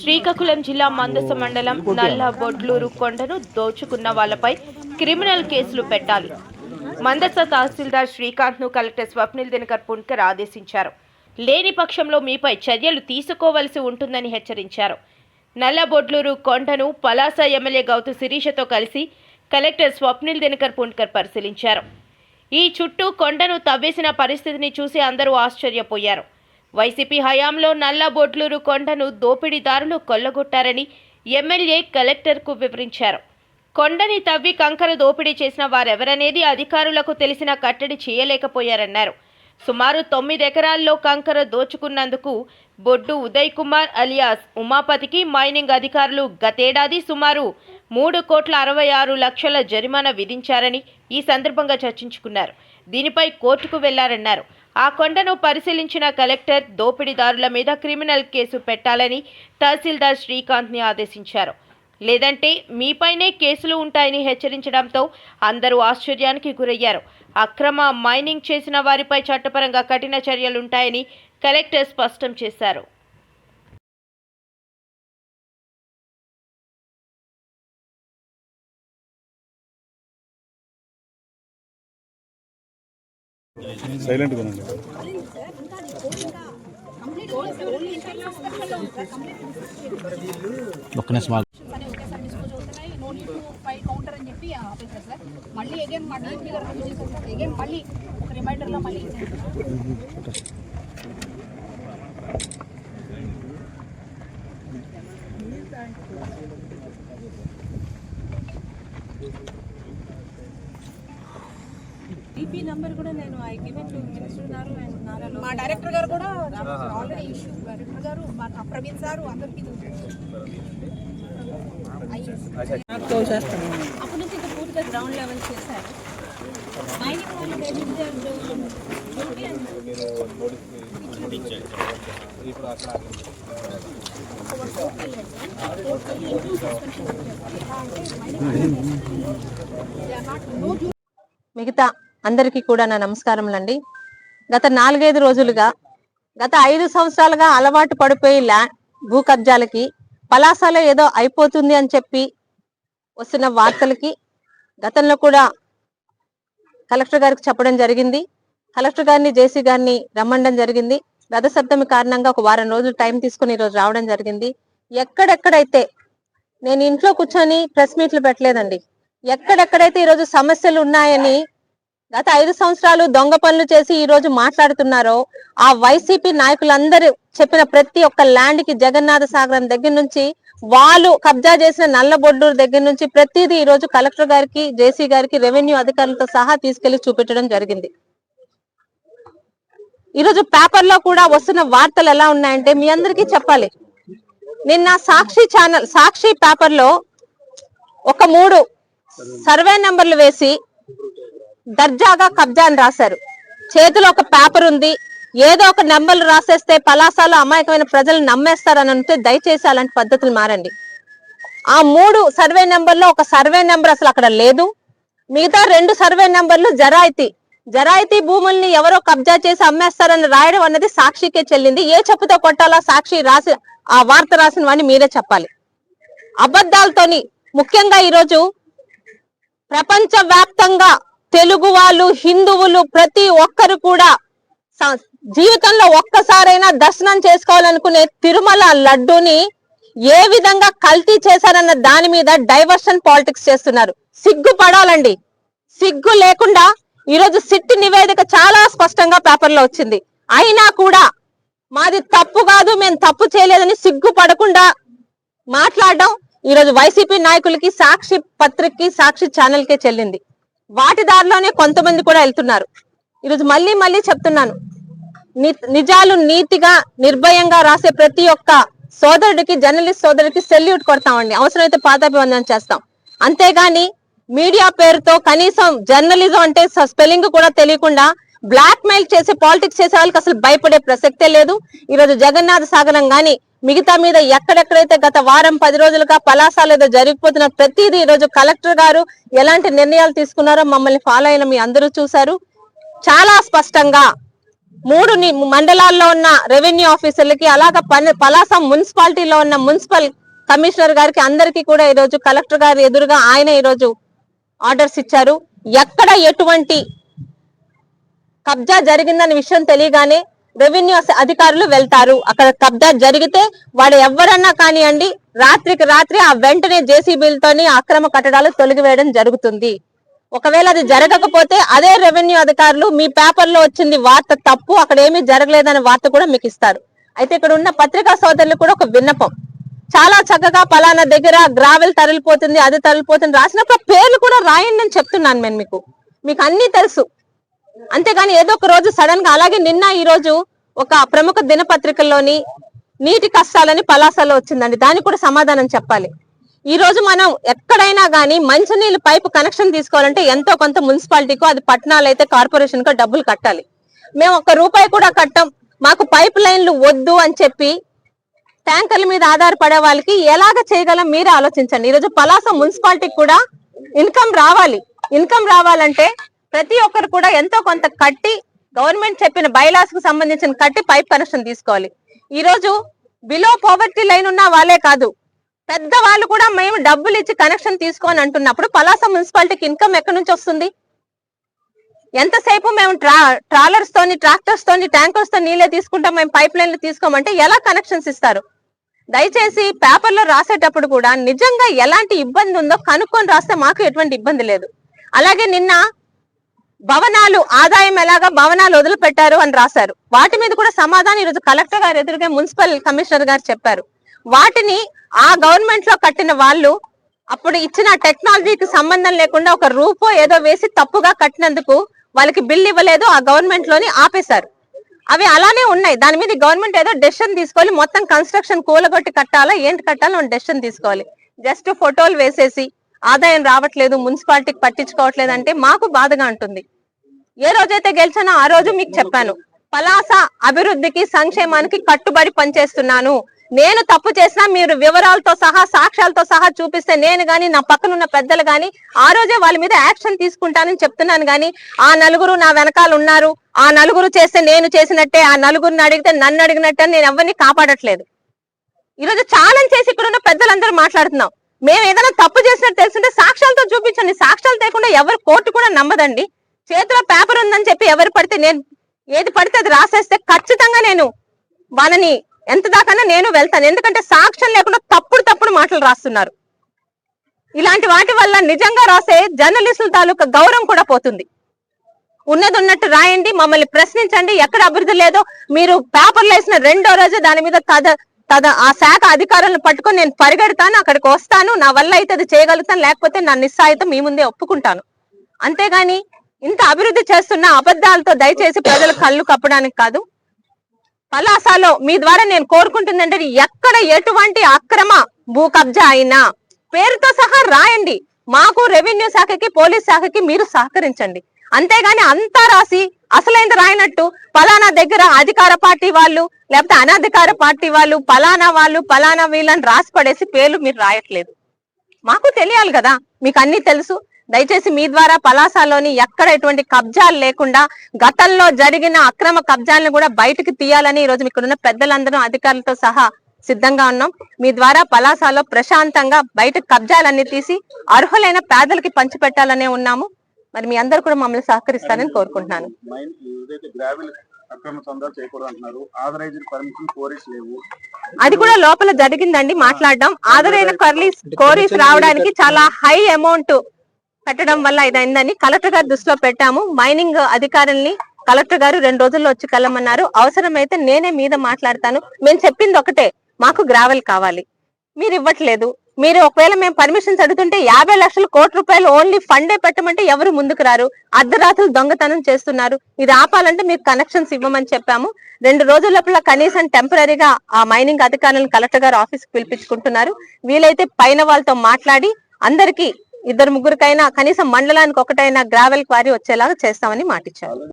శ్రీకాకుళం జిల్లా మందస మండలం నల్ల బొడ్లూరు కొండను దోచుకున్న వాళ్ళపై క్రిమినల్ కేసులు పెట్టాలి. మందస తహసీల్దార్ శ్రీకాంత్ను కలెక్టర్ స్వప్నిల్ దినకర్ పుణ్కర్ ఆదేశించారు. లేని పక్షంలో మీపై చర్యలు తీసుకోవలసి ఉంటుందని హెచ్చరించారు. నల్లబొడ్లూరు కొండను పలాస ఎమ్మెల్యే గౌతు శిరీషతో కలిసి కలెక్టర్ స్వప్నిల్ దినకర్ పుణ్కర్ పరిశీలించారు. ఈ చుట్టూ కొండను తవ్వేసిన పరిస్థితిని చూసి అందరూ ఆశ్చర్యపోయారు. వైసీపీ హయాంలో నల్ల బొడ్లూరు కొండను దోపిడీదారులు కొల్లగొట్టారని ఎమ్మెల్యే కలెక్టర్కు వివరించారు. కొండని తవ్వి కంకర దోపిడీ చేసిన వారెవరనేది అధికారులకు తెలిసిన కట్టడి చేయలేకపోయారన్నారు. సుమారు తొమ్మిది ఎకరాల్లో కంకర దోచుకున్నందుకు బొడ్డు ఉదయ్ కుమార్ అలియాస్ ఉమాపతికి మైనింగ్ అధికారులు గతేడాది సుమారు మూడు కోట్ల అరవై ఆరు లక్షల జరిమానా విధించారని ఈ సందర్భంగా చర్చించుకున్నారు. దీనిపై కోర్టుకు వెళ్ళారన్నారు. ఆ కొండను పరిశీలించిన కలెక్టర్ దోపిడీదారుల మీద క్రిమినల్ కేసు పెట్టాలని తహసీల్దార్ శ్రీకాంత్ని ఆదేశించారు. లేదంటే మీపైనే కేసులు ఉంటాయని హెచ్చరించడంతో అందరూ ఆశ్చర్యానికి గురయ్యారు. అక్రమ మైనింగ్ చేసిన వారిపై చట్టపరంగా కఠిన చర్యలుంటాయని కలెక్టర్ స్పష్టం చేశారు. ఆపేశారు సార్ మళ్ళీ అగైన్ మళ్ళీ ఒక రిమైండర్లో మళ్ళీ ఇచ్చారు టీపీ నంబర్ కూడా నేను ఐ గివెన్ టు మినిస్టర్ గారు అండ్ నారా మా డైరెక్టర్ గారు కూడా ఆల్రెడీ ఇష్యూ గారు ప్రవీణ్ అందరికీ అప్పటి నుంచి ఇంకా పూర్తిగా గ్రౌండ్ లెవెల్ చేశారు మైనింగ్ వాళ్ళు మిగతా అందరికీ కూడా నా నమస్కారములండి. గత నాలుగైదు రోజులుగా గత ఐదు సంవత్సరాలుగా అలవాటు పడిపోయి ల్యాండ్ భూ కబ్జాలకి పలాసలో ఏదో అయిపోతుంది అని చెప్పి వస్తున్న వార్తలకి గతంలో కూడా కలెక్టర్ గారికి చెప్పడం జరిగింది. కలెక్టర్ గారిని జేసీ గారిని రమ్మండం జరిగింది. రథ సప్తమి కారణంగా ఒక వారం రోజులు టైం తీసుకుని ఈరోజు రావడం జరిగింది. ఎక్కడెక్కడైతే నేను ఇంట్లో కూర్చొని ప్రెస్ మీట్లు పెట్టలేదండి. ఎక్కడెక్కడైతే ఈరోజు సమస్యలు ఉన్నాయని గత ఐదు సంవత్సరాలు దొంగ పనులు చేసి ఈ రోజు మాట్లాడుతున్నారో. ఆ వైసీపీ నాయకులందరూ చెప్పిన ప్రతి ఒక్క ల్యాండ్కి జగన్నాథ సాగరం దగ్గర నుంచి వాళ్ళు కబ్జా చేసిన నల్లబొడ్డూరు దగ్గర నుంచి ప్రతిదీ ఈ రోజు కలెక్టర్ గారికి జేసీ గారికి రెవెన్యూ అధికారులతో సహా తీసుకెళ్ళి చూపించడం జరిగింది. ఈరోజు పేపర్లో కూడా వస్తున్న వార్తలు ఎలా ఉన్నాయంటే మీ అందరికీ చెప్పాలి. నిన్న సాక్షి ఛానల్ సాక్షి పేపర్లో ఒక మూడు సర్వే నెంబర్లు వేసి దర్జాగా కబ్జా అని రాశారు. చేతిలో ఒక పేపర్ ఉంది. ఏదో ఒక నెంబర్లు రాసేస్తే పలాసాలు అమాయకమైన ప్రజలు నమ్మేస్తారని అంటే దయచేసి అలాంటి పద్ధతులు మారండి. ఆ మూడు సర్వే నెంబర్లో ఒక సర్వే నెంబర్ అసలు అక్కడ లేదు. మిగతా రెండు సర్వే నెంబర్లు జరాయితీ. జరాయితీ భూముల్ని ఎవరో కబ్జా చేసి అమ్మేస్తారని రాయడం అన్నది సాక్షికే చెల్లింది. ఏ చెప్పుతో కొట్టాలో సాక్షి రాసి ఆ వార్త రాసిన వాడిని మీరే చెప్పాలి. అబద్ధాలతోని ముఖ్యంగా ఈరోజు ప్రపంచ వ్యాప్తంగా తెలుగు వాళ్ళు హిందువులు ప్రతి ఒక్కరు కూడా జీవితంలో ఒక్కసారైనా దర్శనం చేసుకోవాలనుకునే తిరుమల లడ్డూని ఏ విధంగా కల్తీ చేశారన్న దాని మీద డైవర్షన్ పాలిటిక్స్ చేస్తున్నారు. సిగ్గు పడాలండి సిగ్గు లేకుండా ఈరోజు సిట్టి నివేదిక చాలా స్పష్టంగా పేపర్లో వచ్చింది. అయినా కూడా మాది తప్పు కాదు మేము తప్పు చేయలేదని సిగ్గు పడకుండా మాట్లాడడం ఈరోజు వైసీపీ నాయకులకి సాక్షి పత్రికకి సాక్షి ఛానల్కే చెల్లింది. వాటి దారిలోనే కొంతమంది కూడా వెళ్తున్నారు. ఈరోజు మళ్ళీ మళ్ళీ చెప్తున్నాను. నిజాలు నీతిగా నిర్భయంగా రాసే ప్రతి ఒక్క సోదరుడికి జర్నలిస్ట్ సోదరుడికి సెల్యూట్ కొడతామండి. అవసరమైతే పాదాభివందనం చేస్తాం. అంతేగాని మీడియా పేరుతో కనీసం జర్నలిజం అంటే స్పెల్లింగ్ కూడా తెలియకుండా బ్లాక్ మెయిల్ చేసే పాలిటిక్స్ చేసే వాళ్ళకి అసలు భయపడే ప్రసక్తే లేదు. ఈరోజు జగన్నాథ సాగరం గాని మిగతా మీద ఎక్కడెక్కడైతే గత వారం పది రోజులుగా పలాసాలు ఏదో జరిగిపోతున్న ప్రతిదీ ఈరోజు రోజు కలెక్టర్ గారు ఎలాంటి నిర్ణయాలు తీసుకున్నారో మమ్మల్ని ఫాలో అయిన మీ అందరూ చూశారు. చాలా స్పష్టంగా మూడు ని- మండలాల్లో ఉన్న రెవెన్యూ ఆఫీసర్లకి అలాగా పని పలాస మున్సిపాలిటీలో ఉన్న మున్సిపల్ కమిషనర్ గారికి అందరికీ కూడా ఈరోజు కలెక్టర్ గారు ఎదురుగా ఆయన ఈరోజు ఆర్డర్స్ ఇచ్చారు. ఎక్కడ ఎటువంటి కబ్జా జరిగిందనే విషయం తెలియగానే రెవెన్యూ అధికారులు వెళ్తారు. అక్కడ కబ్జా జరిగితే వాడు ఎవరన్నా కానివ్వండి రాత్రికి రాత్రి ఆ వెంటనే జేసీబీలతోని అక్రమ కట్టడాలు తొలగివేయడం జరుగుతుంది. ఒకవేళ అది జరగకపోతే అదే రెవెన్యూ అధికారులు మీ పేపర్లో వచ్చింది వార్త తప్పు అక్కడ ఏమీ జరగలేదనే వార్త కూడా మీకు ఇస్తారు. అయితే ఇక్కడ ఉన్న పత్రికా సోదరులు కూడా ఒక విన్నపం. చాలా చక్కగా పలానా దగ్గర గ్రావెల్ తరలిపోతుంది అది తరలిపోతుంది రాసినప్పుడు పేర్లు కూడా రాయండి అని చెప్తున్నాను నేను మీకు. మీకు అన్ని తెలుసు. అంతేగాని ఏదో ఒక రోజు సడన్గా అలాగే నిన్న ఈ రోజు ఒక ప్రముఖ దినపత్రికల్లోని నీటి కష్టాలని పలాసలో వచ్చిందండి. దానికి కూడా సమాధానం చెప్పాలి. ఈ రోజు మనం ఎక్కడైనా గానీ మంచినీళ్ళు పైపు కనెక్షన్ తీసుకోవాలంటే ఎంతో కొంత మున్సిపాలిటీకో అది పట్టణాలు అయితే కార్పొరేషన్ కో డబ్బులు కట్టాలి. మేము ఒక్క రూపాయి కూడా కట్టం. మాకు పైప్ లైన్లు వద్దు అని చెప్పి ట్యాంకర్ల మీద ఆధారపడే వాళ్ళకి ఎలాగ చేయగలం మీరే ఆలోచించండి. ఈరోజు పలాస మున్సిపాలిటీకి కూడా ఇన్కమ్ రావాలి. ఇన్కమ్ రావాలంటే ప్రతి ఒక్కరు కూడా ఎంతో కొంత కట్టి గవర్నమెంట్ చెప్పిన బైలాస్కు సంబంధించిన కట్టి పైప్ కనెక్షన్ తీసుకోవాలి. ఈ రోజు బిలో పావర్టీ లైన్ ఉన్న వాళ్ళే కాదు పెద్ద వాళ్ళు కూడా మేము డబ్బులు ఇచ్చి కనెక్షన్ తీసుకోని అంటున్నప్పుడు పలాస మున్సిపాలిటీకి ఇన్కమ్ ఎక్కడి నుంచి వస్తుంది? ఎంతసేపు మేము ట్రా ట్రాలర్స్ తోని ట్రాక్టర్స్ తోని ట్యాంకర్స్తో నీళ్ళే తీసుకుంటాం మేము పైప్ లైన్లు తీసుకోమంటే ఎలా కనెక్షన్స్ ఇస్తారు? దయచేసి పేపర్లో రాసేటప్పుడు కూడా నిజంగా ఎలాంటి ఇబ్బంది ఉందో కనుక్కొని రాస్తే మాకు ఎటువంటి ఇబ్బంది లేదు. అలాగే నిన్న భవనాలు ఆదాయం ఎలాగా భవనాలు వదిలిపెట్టారు అని రాశారు. వాటి మీద కూడా సమాధానం ఈరోజు కలెక్టర్ గారు ఎదురుగా మున్సిపల్ కమిషనర్ గారు చెప్పారు. వాటిని ఆ గవర్నమెంట్లో కట్టిన వాళ్ళు అప్పుడు ఇచ్చిన టెక్నాలజీకి సంబంధం లేకుండా ఒక రూపో ఏదో వేసి తప్పుగా కట్టినందుకు వాళ్ళకి బిల్ ఇవ్వలేదు ఆ గవర్నమెంట్లోని ఆపేశారు. అవి అలానే ఉన్నాయి. దాని మీద గవర్నమెంట్ ఏదో డెసిషన్ తీసుకోవాలి మొత్తం కన్స్ట్రక్షన్ కూలగొట్టి కట్టాలా ఏంటి కట్టాలో డెసిషన్ తీసుకోవాలి. జస్ట్ ఫోటోలు వేసేసి ఆదాయం రావట్లేదు మున్సిపాలిటీకి పట్టించుకోవట్లేదు అంటే మాకు బాధగా ఉంటుంది. ఏ రోజైతే గెలిచానో ఆ రోజు మీకు చెప్పాను. పలాస అభివృద్ధికి సంక్షేమానికి కట్టుబడి పనిచేస్తున్నాను. నేను తప్పు చేసినా మీరు వివరాలతో సహా సాక్ష్యాలతో సహా చూపిస్తే నేను గాని నా పక్కన ఉన్న పెద్దలు గాని ఆ రోజే వాళ్ళ మీద యాక్షన్ తీసుకుంటానని చెప్తున్నాను గాని ఆ నలుగురు నా వెనకాల ఉన్నారు. ఆ నలుగురు చేస్తే నేను చేసినట్టే ఆ నలుగురిని అడిగితే నన్ను అడిగినట్టే నేను ఎవరిని కాపాడట్లేదు. ఈరోజు ఛాలెంజ్ చేసి ఇక్కడ ఉన్న పెద్దలందరూ మాట్లాడుతున్నాం. మేము ఏదైనా తప్పు చేసినట్టు తెలుసుంటే సాక్ష్యాలతో చూపించండి. సాక్ష్యాలు లేకుండా ఎవరు కోర్టు కూడా నమ్మదండి. చేతిలో పేపర్ ఉందని చెప్పి ఎవరు పడితే నేను ఏది పడితే అది రాసేస్తే ఖచ్చితంగా నేను వాళ్ళని ఎంత దాకానా నేను వెళ్తాను. ఎందుకంటే సాక్ష్యం లేకుండా తప్పుడు తప్పుడు మాటలు రాస్తున్నారు. ఇలాంటి వాటి వల్ల నిజంగా రాసే జర్నలిస్టుల తాలూకా గౌరవం కూడా పోతుంది. ఉన్నది ఉన్నట్టు రాయండి మమ్మల్ని ప్రశ్నించండి ఎక్కడ అభివృద్ధి లేదో. మీరు పేపర్లు వేసిన రెండో రోజు దాని మీద కథ తద ఆ శాఖ అధికారులను పట్టుకొని నేను పరిగెడతాను అక్కడికి వస్తాను నా వల్ల అయితే అది చేయగలుగుతాను లేకపోతే నా నిస్సాయితం మీ ముందే ఒప్పుకుంటాను. అంతేగాని ఇంత అభివృద్ధి చేస్తున్న అబద్ధాలతో దయచేసి ప్రజల కళ్ళు కప్పడానికి కాదు. పలాసాలో మీ ద్వారా నేను కోరుకుంటుందంటే ఎక్కడ ఎటువంటి అక్రమ భూ కబ్జా అయినా పేరుతో సహా రాయండి. మాకు రెవెన్యూ శాఖకి పోలీస్ శాఖకి మీరు సహకరించండి. అంతేగాని అంతా రాసి అసలైంది రాయనట్టు పలానా దగ్గర అధికార పార్టీ వాళ్ళు లేకపోతే అనధికార పార్టీ వాళ్ళు పలానా వాళ్ళు పలానా వీళ్ళని రాసి పడేసి పేర్లు మీరు రాయట్లేదు. మాకు తెలియాలి కదా మీకు అన్ని తెలుసు. దయచేసి మీ ద్వారా పలాసాలోని ఎక్కడ ఎటువంటి కబ్జాలు లేకుండా గతంలో జరిగిన అక్రమ కబ్జాలను కూడా బయటకు తీయాలని ఈ రోజు పెద్దలందరూ అధికారులతో సహా సిద్ధంగా ఉన్నాం. మీ ద్వారా పలాసాలో ప్రశాంతంగా బయట కబ్జాలన్నీ తీసి అర్హులైన పేదలకి పంచిపెట్టాలనే ఉన్నాము. మరి మీ అందరు కూడా మమ్మల్ని సహకరిస్తారని కోరుకుంటున్నాను. మైన్ ఏదైతే గ్రావెల్ అక్రమ సందాలు చేయకూడదు అంటున్నారు ఆథరైజ్డ్ పర్మిషన్ కోరీస్ లేవు. అది కూడా లోపల జరిగిందండి మాట్లాడడం ఆదరైన కర్లీస్ కోరీస్ రావడానికి చాలా హై అమౌంట్ పెట్టడం వల్ల ఇదైందని కలెక్టర్ గారు దృష్టిలో పెట్టాము. మైనింగ్ అధికారుల్ని కలెక్టర్ గారు రెండు రోజుల్లో వచ్చి కలమన్నారు. అవసరమైతే నేనే మీద మాట్లాడతాను. మేము చెప్పింది ఒకటే మాకు గ్రావెల్ కావాలి. మీరు ఇవ్వట్లేదు. మీరు ఒకవేళ మేము పర్మిషన్స్ అడుగుతుంటే యాభై లక్షల కోటి రూపాయలు ఓన్లీ ఫండే పెట్టమంటే ఎవరు ముందుకు రారు? అర్ధరాత్రులు దొంగతనం చేస్తున్నారు. ఇది ఆపాలంటే మీరు కనెక్షన్స్ ఇవ్వమని చెప్పాము. రెండు రోజుల లోపల కనీసం టెంపరీగా ఆ మైనింగ్ అధికారులను కలెక్టర్ గారు ఆఫీస్కి పిలిపించుకుంటున్నారు. వీలైతే పైన వాళ్ళతో మాట్లాడి అందరికీ ఇద్దరు ముగ్గురికైనా కనీసం మండలానికి ఒకటైనా గ్రావెల్ క్వారీ వచ్చేలాగా చేస్తామని మాటిచ్చారు.